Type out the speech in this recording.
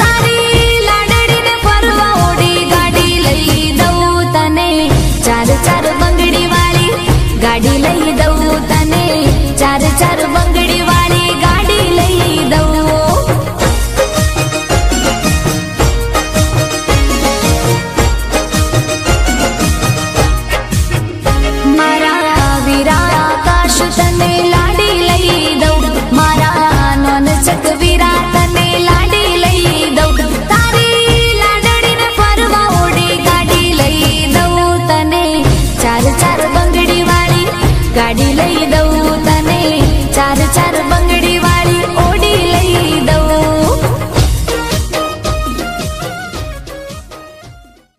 ಗಾಡಿ ಲಡಡಿನೆ ಲೈ ದೌತನೆ. गाडीलाई दौताने चार चार